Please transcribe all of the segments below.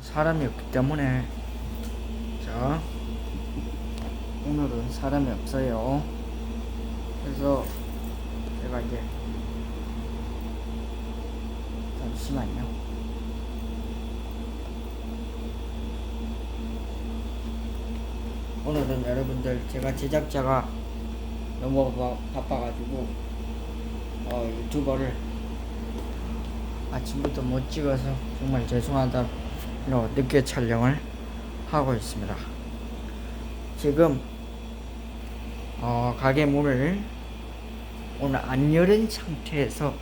사람이 없기 때문에 자 오늘은 사람이 없어요. 그래서 제가 이제 잠시만요. 오늘은 여러분들 제가 제작자가 너무 바, 바빠가지고 어, 유튜버를 아침부터 못 찍어서 정말 죄송하다 로 늦게 촬영을 하고 있습니다. 지금 어, 가게 문을 오늘 안 열은 상태에서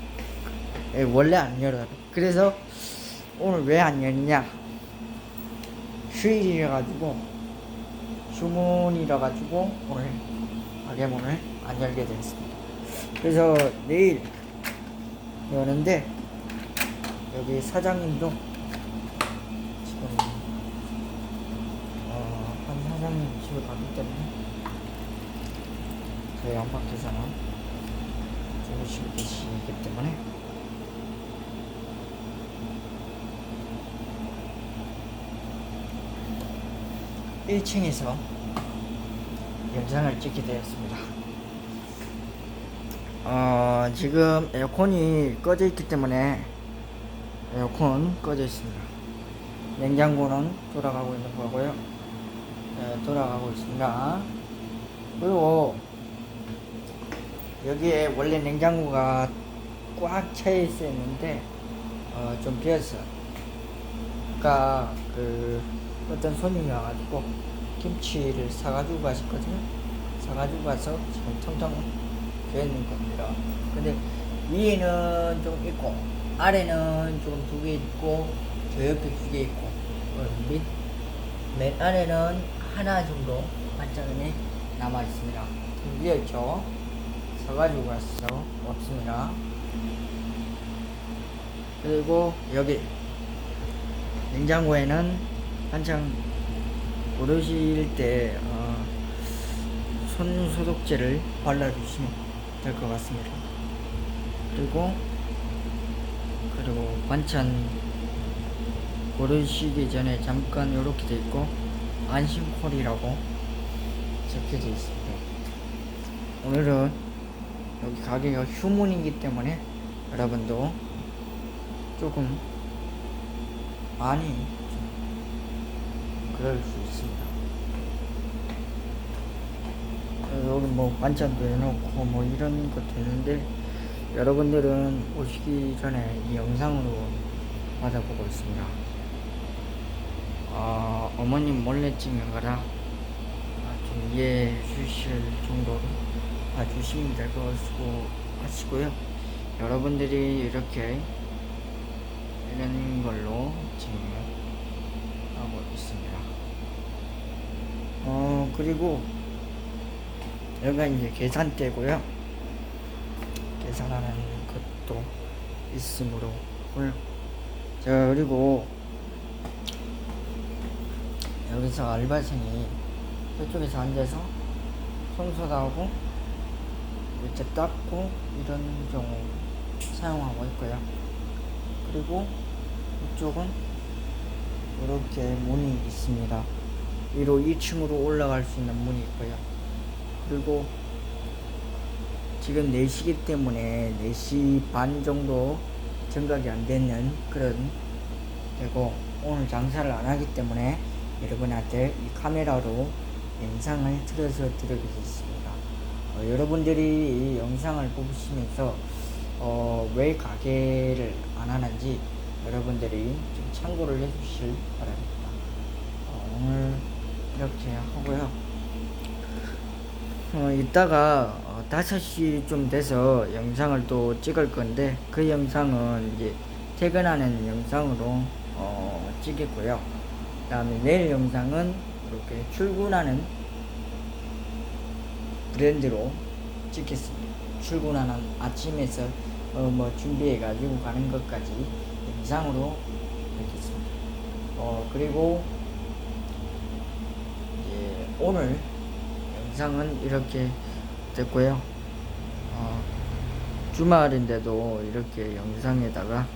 예, 원래 안 열어요. 그래서 오늘 왜 안 열냐? 휴일이라 가지고 휴문이라 가지고 오늘 가게 문을 안 열게 됐습니다. 그래서 내일 여는데 여기 사장님도 지금 어, 한 사장님 집에 가기 때문에 저희 안팎에서는 주무시고 계시기 때문에 일층에서 영상을 찍게 되었습니다. 어, 지금 에어컨이 꺼져 있기 때문에 에어컨 꺼져 있습니다. 냉장고는 돌아가고 있는 거고요. 네, 돌아가고 있습니다. 그리고 여기에 원래 냉장고가 꽉 차 있었는데 어, 좀 비었어. 아까 그 어떤 손님이 와가지고 김치를 사가지고 가셨거든요. 사가지고 가서 지금 텅텅 비어 있는 겁니다. 근데 위에는 좀 있고 아래는 좀두개 있고 저 옆에 두 개 있고 어, 밑, 맨 아래는 하나 정도 반짝이네 남아 있습니다. 좀 비었죠. 사가지고 갔어 없습니다. 그리고 여기 냉장고에는 한창 고르실 때 어, 손 소독제를 발라주시면 될 것 같습니다. 그리고 그리고 반찬 고르시기 전에 잠깐 이렇게 돼 있고 안심콜이라고 적혀져 있습니다. 오늘은 여기 가게가 휴문이기 때문에 여러분도 조금 많이 좀 그럴 수 있습니다. 어, 여기 뭐 반찬도 해놓고 뭐 이런 것도 있는데 여러분들은 오시기 전에 이 영상으로 받아보고 있습니다. 어, 어머님 몰래 찍는 거라 아, 좀 이해해 주실 정도로 봐주시면 될 것 같고 하시고요. 여러분들이 이렇게 이런 걸로 지금 하고 있습니다. 어 그리고 여기가 이제 계산대고요. 계산하는 것도 있으므로. 자 그리고 여기서 알바생이 저쪽에서 앉아서 청소도 하고 이렇게 닦고 이런 경우 사용하고 있고요. 그리고 이쪽은 이렇게 문이 있습니다. 위로 2층으로 올라갈 수 있는 문이 있고요. 그리고 지금 4시기 때문에 4시 반 정도 정각이 안 되는 그런 되고 오늘 장사를 안 하기 때문에 여러분한테 이 카메라로 영상을 틀어서 드리겠습니다. 어, 여러분들이 이 영상을 보시면서 어, 왜 가게를 안 하는지 여러분들이 좀 참고를 해주실 바랍니다. 어, 오늘 이렇게 하고요. 어, 이따가 어, 5시 좀 돼서 영상을 또 찍을 건데 그 영상은 이제 퇴근하는 영상으로 어, 찍겠고요. 그 다음에 내일 영상은 이렇게 출근하는 브랜드로 찍겠습니다. 출근하는 아침에서 어, 뭐 준비해 가지고 가는 것까지 영상으로 찍겠습니다. 어 그리고 이제 오늘 영상은 이렇게 됐고요. 어, 주말인데도 이렇게 영상에다가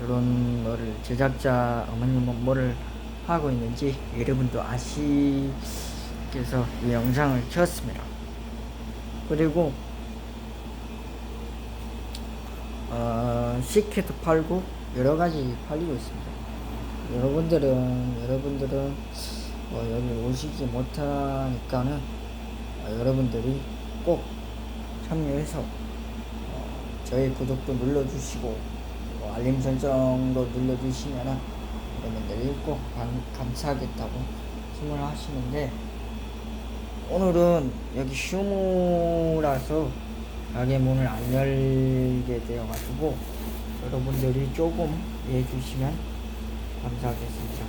이런 거를 제작자 어머님은 뭐를 하고 있는지 여러분도 아시께서 이 영상을 켰습니다. 그리고 어, 식혜도 팔고 여러 가지 팔리고 있습니다. 여러분들은 여러분들은 어, 여기 오시지 못하니까는 어, 여러분들이 꼭 참여해서 어, 저희 구독도 눌러주시고 어, 알림 설정도 눌러주시면은 꼭 감, 감사하겠다고 질문을 하시는데 오늘은 여기 휴무라서 가게 문을 안 열게 되어가지고 여러분들이 조금 이해해 주시면 감사하겠습니다.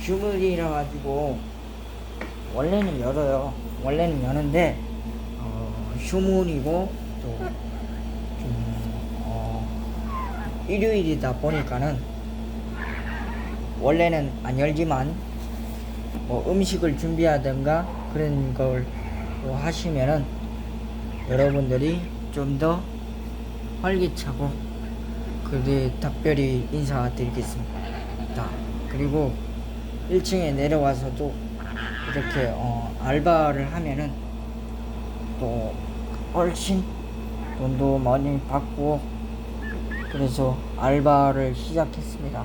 휴무이라 가지고 원래는 열어요. 원래는 여는데 어, 휴무이고 또 좀 어, 일요일이다 보니까는 원래는 안 열지만 뭐 음식을 준비하든가 그런 걸또 하시면은 여러분들이 좀 더 활기차고 그리 특별히 인사드리겠습니다. 그리고 1층에 내려와서도 이렇게 어, 알바를 하면은 또 훨씬 돈도 많이 받고 그래서 알바를 시작했습니다.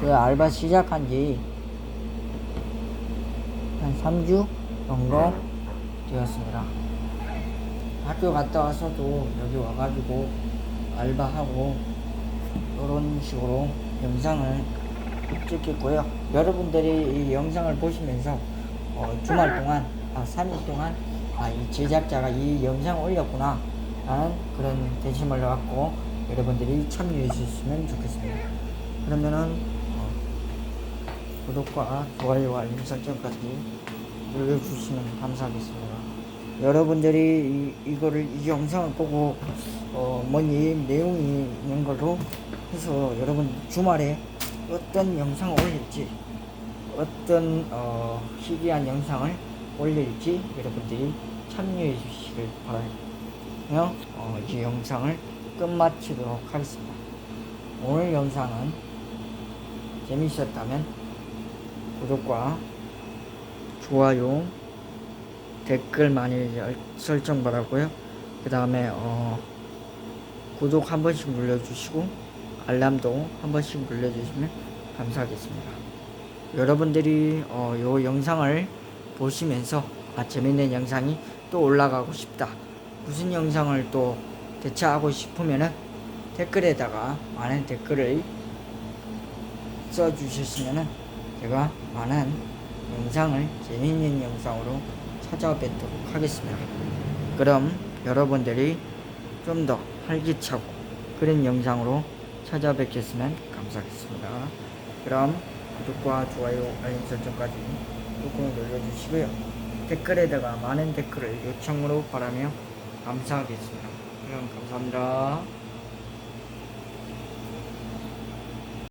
그 알바 시작한 지 한 3주 정도 되었습니다. 학교 갔다 와서도 여기 와가지고 알바하고 이런 식으로 영상을 찍겠고요. 여러분들이 이 영상을 보시면서 어, 주말 동안, 아, 3일 동안 아, 이 제작자가 이 영상을 올렸구나 라는 그런 대심을 갖고 여러분들이 참여해 주시면 좋겠습니다. 그러면은 어, 구독과 좋아요와 알림 설정까지 눌러주시면 감사하겠습니다. 여러분들이 이, 이거를 이 영상을 보고 어, 뭔이 내용이 있는 걸로 해서 여러분 주말에 어떤 영상을 올릴지 어떤 어, 희귀한 영상을 올릴지 여러분들이 참여해 주시길 바라며 어, 이 영상을 끝마치도록 하겠습니다. 오늘 영상은 재미있었다면 구독과 좋아요 댓글 많이 열- 설정 바라고요. 그 다음에 어, 구독 한 번씩 눌러주시고 알람도 한 번씩 눌러주시면 감사하겠습니다. 여러분들이 어, 요 영상을 보시면서 아 재밌는 영상이 또 올라가고 싶다. 무슨 영상을 또 대체하고 싶으면은 댓글에다가 많은 댓글을 써주셨으면은 제가 많은 영상을 재밌는 영상으로 찾아뵙도록 하겠습니다. 그럼 여러분들이 좀 더 활기차고 그런 영상으로 찾아뵙겠으면 감사하겠습니다. 그럼 구독과 좋아요, 알림 설정까지 꾹꾹 눌러주시고요. 댓글에다가 많은 댓글을 요청으로 바라며 감사하겠습니다. 그럼 감사합니다.